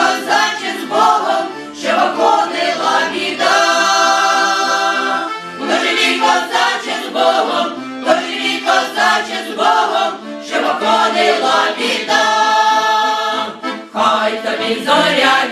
козаче з Богом, що виходила біда, то живі Богом, то козаче з Богом, що виходила біда, хай тобі зоря.